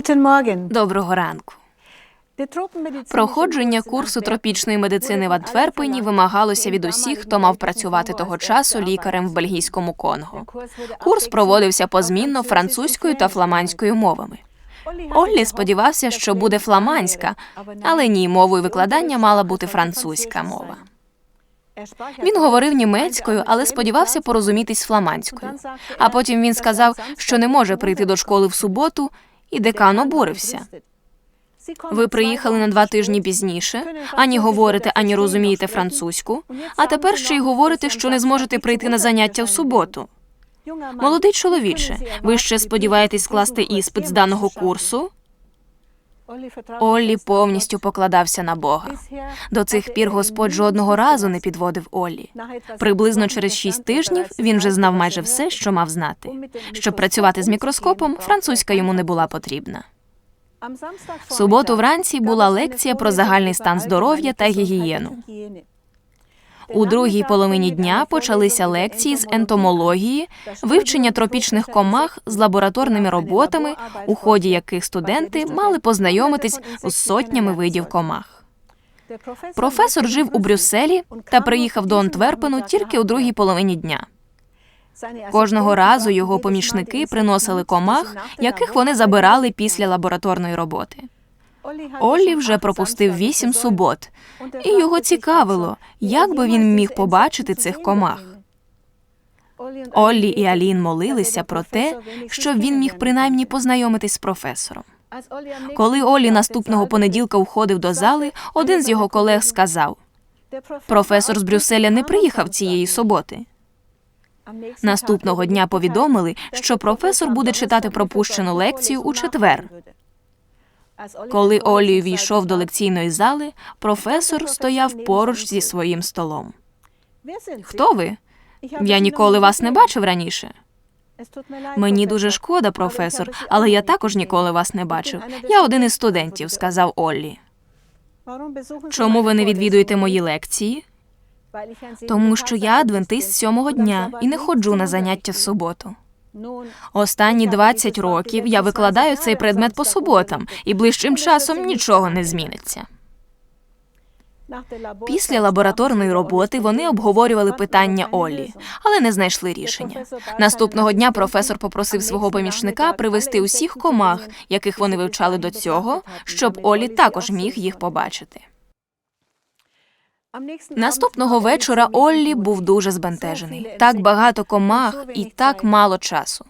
Guten Morgen. Доброго ранку. Проходження курсу тропічної медицини в Антверпені вимагалося від усіх, хто мав працювати того часу лікарем в бельгійському Конго. Курс проводився позмінно французькою та фламандською мовами. Оллі сподівався, що буде фламандська, але ні, мовою викладання мала бути французька мова. Він говорив німецькою, але сподівався порозумітись з фламандською. А потім він сказав, що не може прийти до школи в суботу, і декан обурився. Ви приїхали на два тижні пізніше, ані говорите, ані розумієте французьку, а тепер ще й говорите, що не зможете прийти на заняття в суботу. Молодий чоловіче, ви ще сподіваєтесь скласти іспит з даного курсу? Оллі повністю покладався на Бога. До цих пір Господь жодного разу не підводив Оллі. Приблизно через шість тижнів він вже знав майже все, що мав знати. Щоб працювати з мікроскопом, французька йому не була потрібна. В суботу вранці була лекція про загальний стан здоров'я та гігієну. У другій половині дня почалися лекції з ентомології, вивчення тропічних комах з лабораторними роботами, у ході яких студенти мали познайомитись з сотнями видів комах. Професор жив у Брюсселі та приїхав до Антверпену тільки у другій половині дня. Кожного разу його помічники приносили комах, яких вони забирали після лабораторної роботи. Оллі вже пропустив вісім субот, і його цікавило, як би він міг побачити цих комах. Оллі і Алін молилися про те, щоб він міг принаймні познайомитись з професором. Коли Оллі наступного понеділка входив до зали, один з його колег сказав: професор з Брюсселя не приїхав цієї суботи. Наступного дня повідомили, що професор буде читати пропущену лекцію у четвер. Коли Олі війшов до лекційної зали, професор стояв поруч зі своїм столом. Хто ви? Я ніколи вас не бачив раніше. Мені дуже шкода, професор, але я також ніколи вас не бачив. Я один із студентів, сказав Оллі. Чому ви не відвідуєте мої лекції? Тому що я адвентист сьомого дня і не ходжу на заняття в суботу. Останні 20 років я викладаю цей предмет по суботам, і ближчим часом нічого не зміниться. Після лабораторної роботи вони обговорювали питання Олі, але не знайшли рішення. Наступного дня професор попросив свого помічника привезти усіх комах, яких вони вивчали до цього, щоб Олі також міг їх побачити. Наступного вечора Оллі був дуже збентежений. Так багато комах і так мало часу.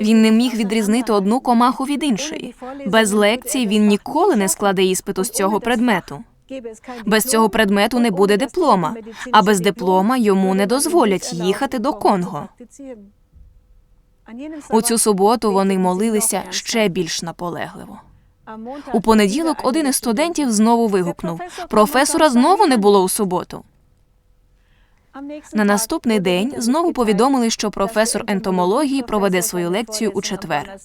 Він не міг відрізнити одну комаху від іншої. Без лекцій він ніколи не складе іспиту з цього предмету. Без цього предмету не буде диплома, а без диплома йому не дозволять їхати до Конго. У цю суботу вони молилися ще більш наполегливо. У понеділок один із студентів знову вигукнув: професора знову не було у суботу. На наступний день знову повідомили, що професор ентомології проведе свою лекцію у четвер.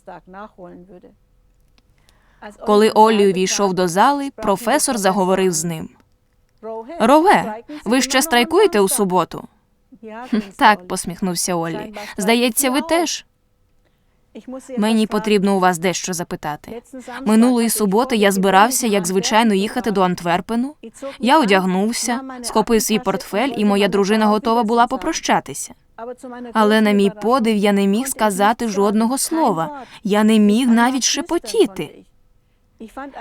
Коли Оллі увійшов до зали, професор заговорив з ним. Рове, ви ще страйкуєте у суботу? Так, посміхнувся Оллі. Здається, ви теж. Мені потрібно у вас дещо запитати. Минулої суботи я збирався, як звичайно, їхати до Антверпену. Я одягнувся, схопив свій портфель, і моя дружина готова була попрощатися. Але на мій подив я не міг сказати жодного слова. Я не міг навіть шепотіти.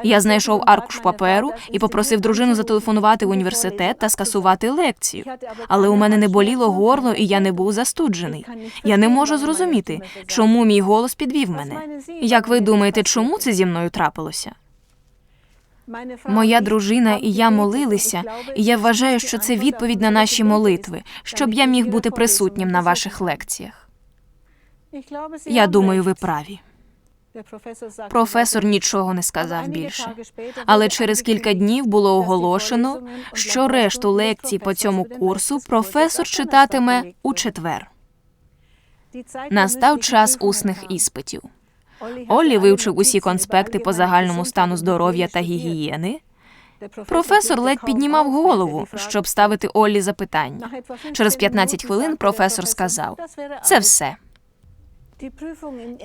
Я знайшов аркуш паперу і попросив дружину зателефонувати в університет та скасувати лекцію. Але у мене не боліло горло, і я не був застуджений. Я не можу зрозуміти, чому мій голос підвів мене. Як ви думаєте, чому це зі мною трапилося? Моя дружина і я молилися, і я вважаю, що це відповідь на наші молитви, щоб я міг бути присутнім на ваших лекціях. Я думаю, ви праві. Професор нічого не сказав більше. Але через кілька днів було оголошено, що решту лекцій по цьому курсу професор читатиме у четвер. Настав час усних іспитів. Оллі вивчив усі конспекти по загальному стану здоров'я та гігієни. Професор ледь піднімав голову, щоб ставити Оллі запитання. Через 15 хвилин професор сказав: це все.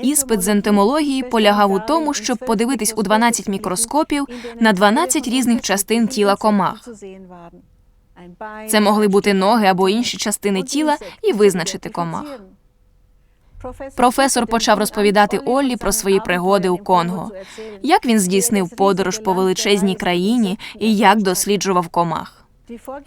Іспит з ентомології полягав у тому, щоб подивитись у 12 мікроскопів на 12 різних частин тіла комах. Це могли бути ноги або інші частини тіла і визначити комах. Професор почав розповідати Оллі про свої пригоди у Конго, як він здійснив подорож по величезній країні і як досліджував комах.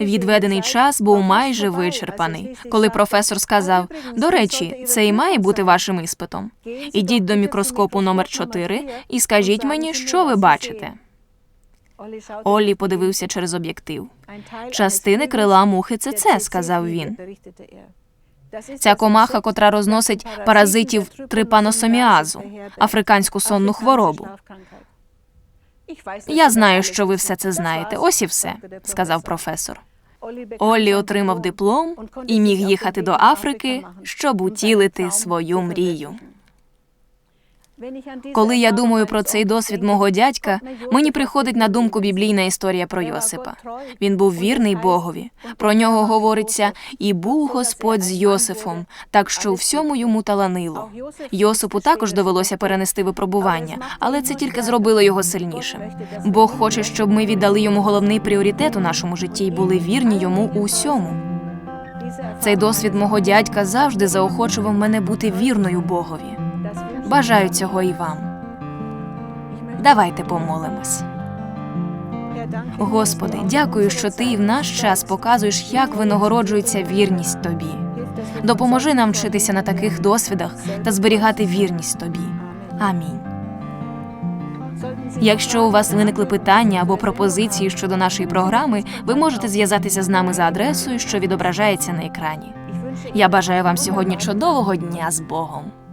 Відведений час був майже вичерпаний, коли професор сказав: до речі, це і має бути вашим іспитом. Ідіть до мікроскопу номер 4 і скажіть мені, що ви бачите. Оллі подивився через об'єктив. Частини крила мухи це це, сказав він. Ця комаха, котра розносить паразитів трипаносоміазу, африканську сонну хворобу. Я знаю, що ви все це знаєте. Ось і все, сказав професор. Оллі отримав диплом і міг їхати до Африки, щоб утілити свою мрію. Коли я думаю про цей досвід мого дядька, мені приходить на думку біблійна історія про Йосипа. Він був вірний Богові. Про нього говориться, і був Господь з Йосифом, так що у всьому йому таланило. Йосипу також довелося перенести випробування, але це тільки зробило його сильнішим. Бог хоче, щоб ми віддали йому головний пріоритет у нашому житті і були вірні йому у всьому. Цей досвід мого дядька завжди заохочував мене бути вірною Богові. Бажаю цього і вам. Давайте помолимось. Господи, дякую, що ти в наш час показуєш, як винагороджується вірність тобі. Допоможи нам вчитися на таких досвідах та зберігати вірність тобі. Амінь. Якщо у вас виникли питання або пропозиції щодо нашої програми, ви можете зв'язатися з нами за адресою, що відображається на екрані. Я бажаю вам сьогодні чудового дня з Богом.